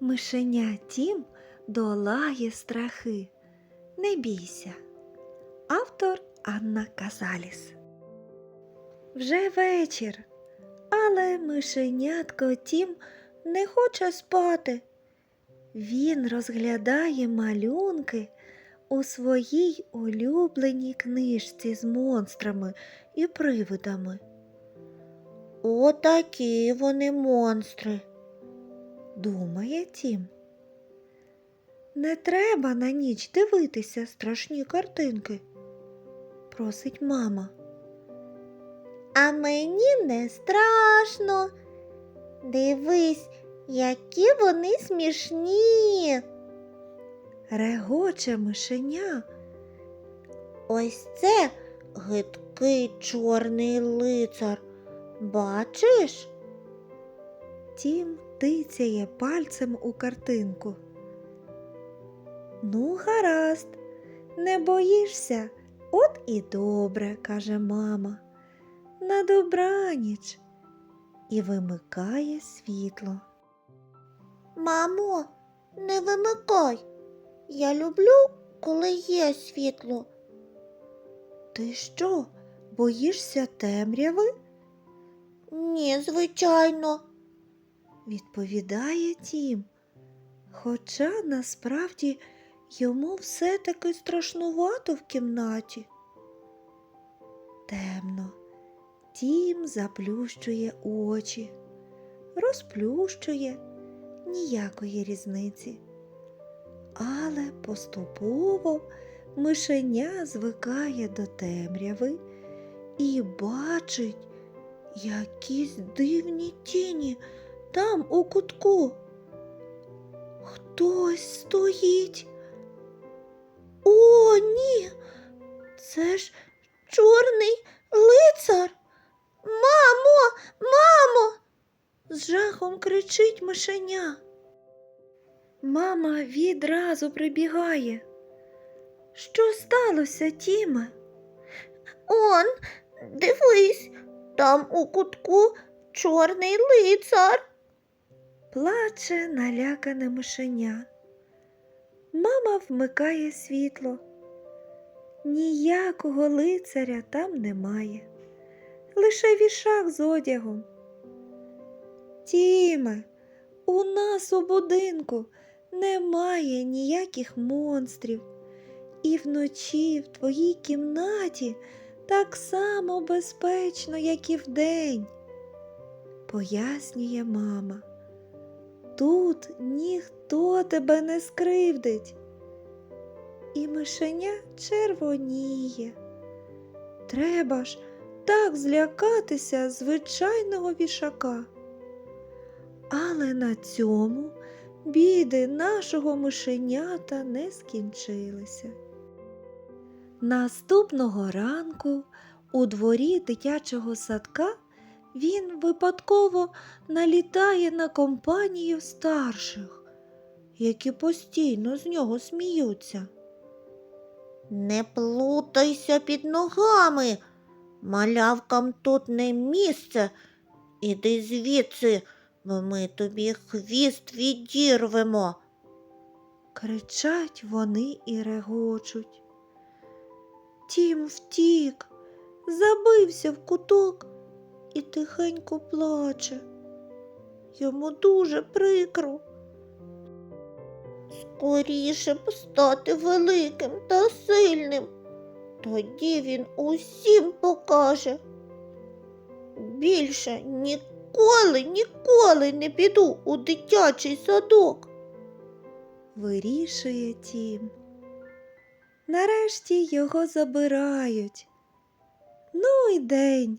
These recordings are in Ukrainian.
Мишеня Тім долає страхи. Не бійся. Автор Анна Казаліс. Вже вечір, але мишенятко Тім не хоче спати. Він розглядає малюнки у своїй улюбленій книжці з монстрами і привидами. Отакі вони монстри, думає Тім. Не треба на ніч дивитися страшні картинки, просить мама. А мені не страшно. Дивись, які вони смішні. Регоче мишеня. Ось це гидкий чорний лицар. Бачиш? Тім тицяє пальцем у картинку. Ну, гаразд, не боїшся, от і добре, каже мама. На добраніч і вимикає світло. Мамо, не вимикай. Я люблю, коли є світло. Ти що, боїшся темряви? Ні, звичайно, відповідає Тім. Хоча насправді йому все-таки страшнувато в кімнаті. Темно. Тім заплющує очі, розплющує ніякої різниці. Але поступово мишеня звикає до темряви і бачить якісь дивні тіні там у кутку. Хтось стоїть. О, ні, це ж чорний лицар. Мамо, мамо. з жахом кричить мишеня. Мама відразу прибігає. Що сталося, Тіме? Он, дивись, там у кутку чорний лицар. Плаче налякане мишеня. Мама вмикає світло. Ніякого лицаря там немає, лише вішак з одягом. Тіме, у нас у будинку немає ніяких монстрів, і вночі в твоїй кімнаті так само безпечно, як і вдень, пояснює мама. Тут ніхто тебе не скривдить. І мишеня червоніє. Треба ж так злякатися звичайного вішака. Але на цьому біди нашого мишенята не скінчилися. Наступного ранку у дворі дитячого садка він випадково налітає на компанію старших, які постійно з нього сміються. Не плутайся під ногами, малявкам тут не місце. Іди звідси, бо ми тобі хвіст відірвемо. Кричать вони і регочуть. Тім втік, забився в куток і тихенько плаче. Йому дуже прикро. Скоріше б стати великим та сильним. Тоді він усім покаже. Більше ніколи, ніколи не піду у дитячий садок. Вирішує тім. Нарешті його забирають. Ну й день.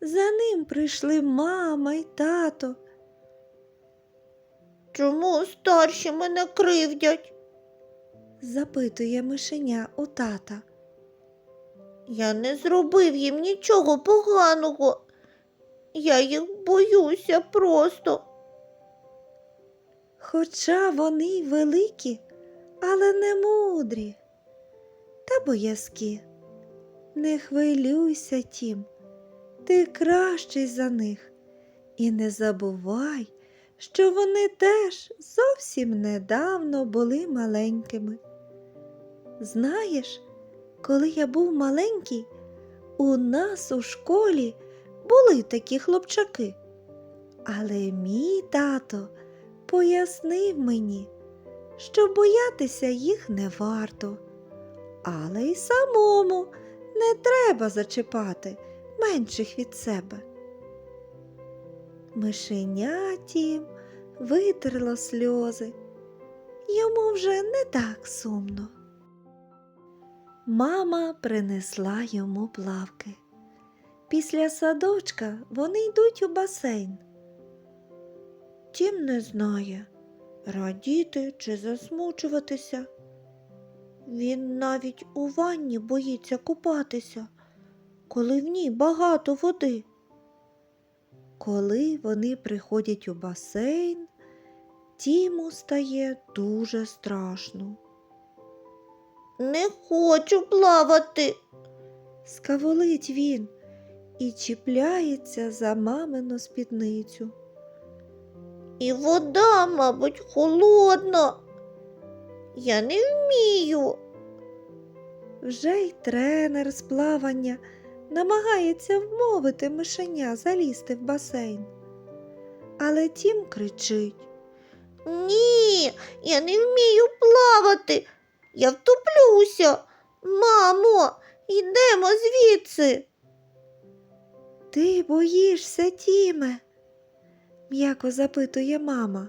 За ним прийшли мама й тато. Чому старші мене кривдять? запитує мишеня у тата. Я не зробив їм нічого поганого. Я їх боюся просто. Хоча вони й великі, але не мудрі та боязкі. Не хвилюйся, тім, ти кращий за них. І не забувай, що вони теж зовсім недавно були маленькими. Знаєш, коли я був маленький, у нас у школі були такі хлопчаки. Але мій тато пояснив мені, що боятися їх не варто, але й самому не треба зачіпати менших від себе. Мишеня тім витерло сльози. Йому вже не так сумно. Мама принесла йому плавки. Після садочка вони йдуть у басейн. Тім не знає, радіти чи засмучуватися. Він навіть у ванні боїться купатися, коли в ній багато води. Коли вони приходять у басейн, Тіму стає дуже страшно. Не хочу плавати. Скаволить він і чіпляється за мамину спідницю. І вода, мабуть, холодна. Я не вмію. Вже й тренер з плавання намагається вмовити мишеня залізти в басейн. Але тім кричить. Ні, я не вмію плавати. Я втоплюся. Мамо, йдемо звідси. Ти боїшся, Тіме? м'яко запитує мама.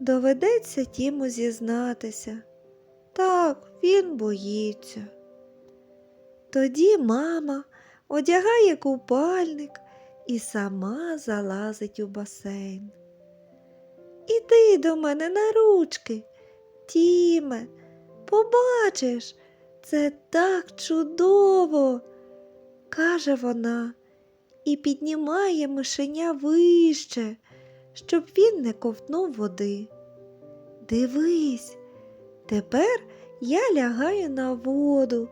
Доведеться Тіму зізнатися. Так, він боїться. Тоді мама одягає купальник і сама залазить у басейн. Іди до мене на ручки, Тіме, побачиш, це так чудово, каже вона і піднімає мишеня вище, щоб він не ковтнув води. Дивись, тепер я лягаю на воду.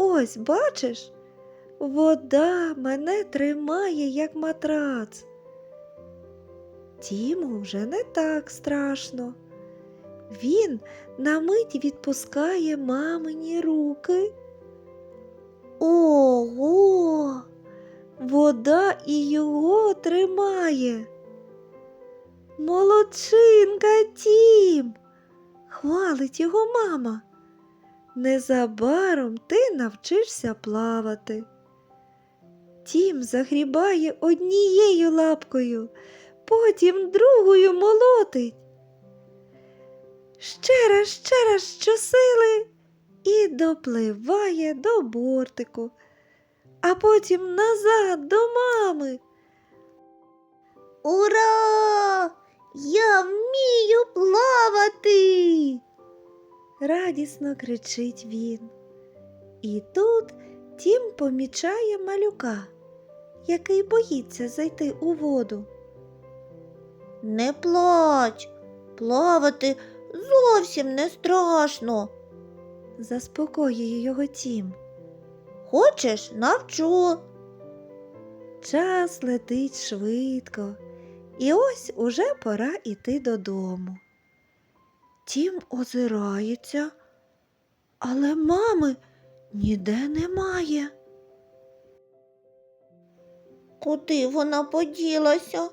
Ось, бачиш, вода мене тримає, як матрац. Тіму вже не так страшно. Він на мить відпускає мамині руки. Ого! Вода і його тримає. Молодчинка Тім, хвалить його мама. Незабаром ти навчишся плавати. Тім загрібає однією лапкою, потім другою молотить. Ще раз, ще раз щосили і допливає до бортику, а потім назад до мами. Ура! Я вмію плавати. Радісно кричить він. І тут Тім помічає малюка, який боїться зайти у воду. Не плач, плавати зовсім не страшно. Заспокоює його Тім. Хочеш, навчу. Час летить швидко, і ось уже пора іти додому. Тім озирається, але мами ніде немає. Куди вона поділася?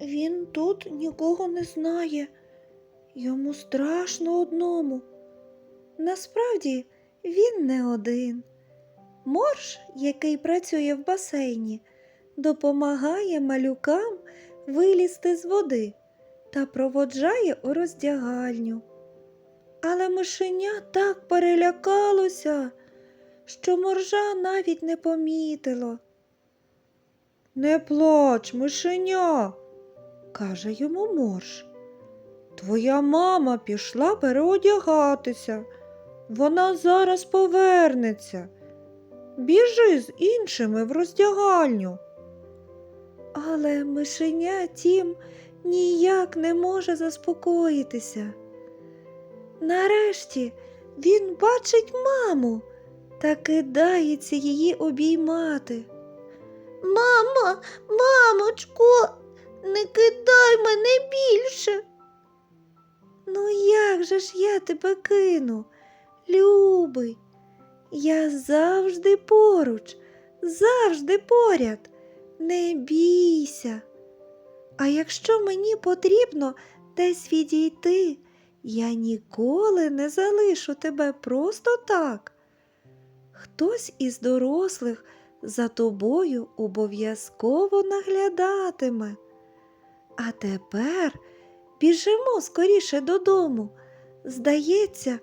Він тут нікого не знає. Йому страшно одному. Насправді він не один. Морж, який працює в басейні, допомагає малюкам вилізти з води та проводжає у роздягальню. Але мишеня так перелякалося, що моржа навіть не помітило. Не плач, мишеня, каже йому морж. Твоя мама пішла переодягатися. Вона зараз повернеться. Біжи з іншими в роздягальню. Але мишеня тім ніяк не може заспокоїтися. Нарешті він бачить маму та кидається її обіймати. Мама, мамочко, Не кидай мене більше. Ну як же ж я тебе кину? Любий, я завжди поруч, завжди поряд. Не бійся. А якщо мені потрібно десь відійти, я ніколи не залишу тебе просто так. Хтось із дорослих за тобою обов'язково наглядатиме. А тепер біжимо скоріше додому. Здається,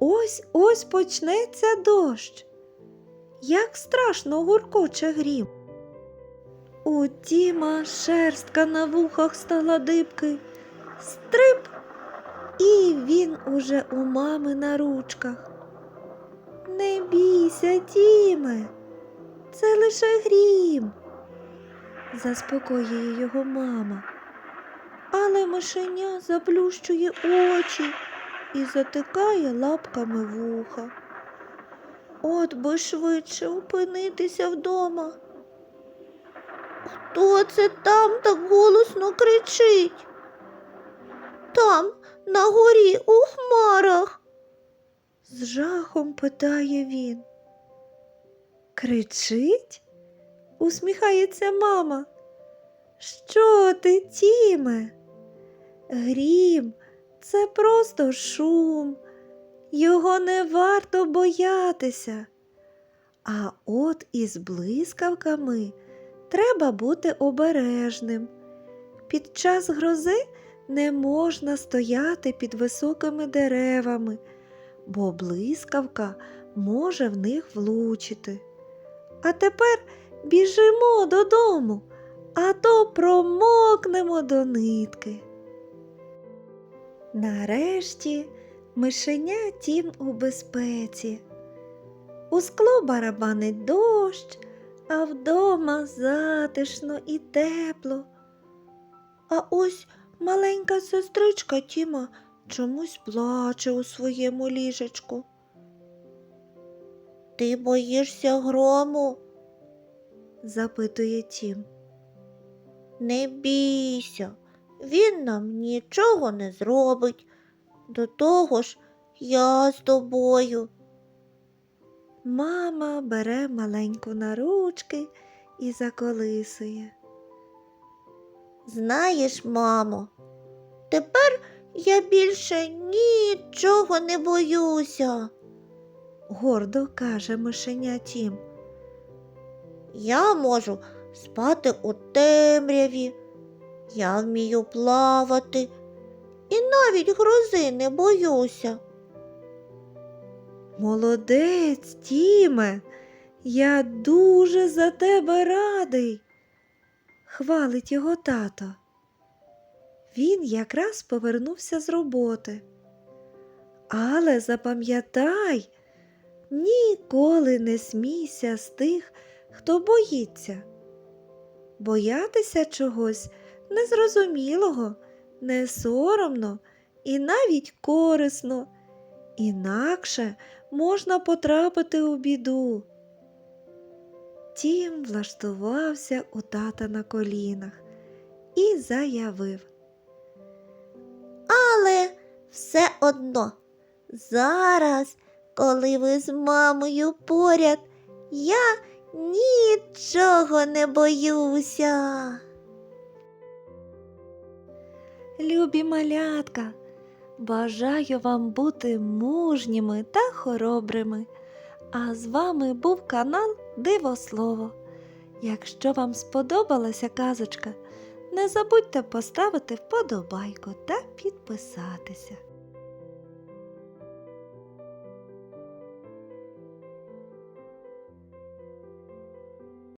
ось ось почнеться дощ. Як страшно гуркоче грім. У Тіма шерстка на вухах стала дибки. Стрип, і він уже у мами на ручках. Не бійся, Тіме, це лише грім, заспокоює його мама. Але мишеня заплющує очі і затикає лапками вуха. От би швидше опинитися вдома. Хто це там так голосно кричить? Там, на горі, у хмарах. З жахом питає він. Кричить? усміхається мама. Що ти, Тіме? Грім, це просто шум. Його не варто боятися. А от із блискавками треба бути обережним. Під час грози не можна стояти під високими деревами, бо блискавка може в них влучити. А тепер біжимо додому, а то промокнемо до нитки. Нарешті мишеня тім у безпеці. У скло барабанить дощ, а вдома затишно і тепло. А ось маленька сестричка Тіма чомусь плаче у своєму ліжечку. Ти боїшся грому? запитує Тім. Не бійся, він нам нічого не зробить. До того ж, я з тобою. Мама бере маленьку на ручки і заколисує. Знаєш, мамо, тепер я більше нічого не боюся. Гордо каже мишеня Тім. Я можу спати у темряві, я вмію плавати і навіть грози не боюся. Молодець, Тіме, я дуже за тебе радий, хвалить його тато. Він якраз повернувся з роботи. Але запам'ятай, ніколи не смійся з тих, хто боїться. Боятися чогось незрозумілого, не соромно і навіть корисно. Інакше можна потрапити у біду. Тім влаштувався у тата на колінах і заявив. Але все одно, зараз, коли ви з мамою поряд, я нічого не боюся. Любі малятка, бажаю вам бути мужніми та хоробрими. А з вами був канал Дивослово. Якщо вам сподобалася казочка, не забудьте поставити вподобайку та підписатися.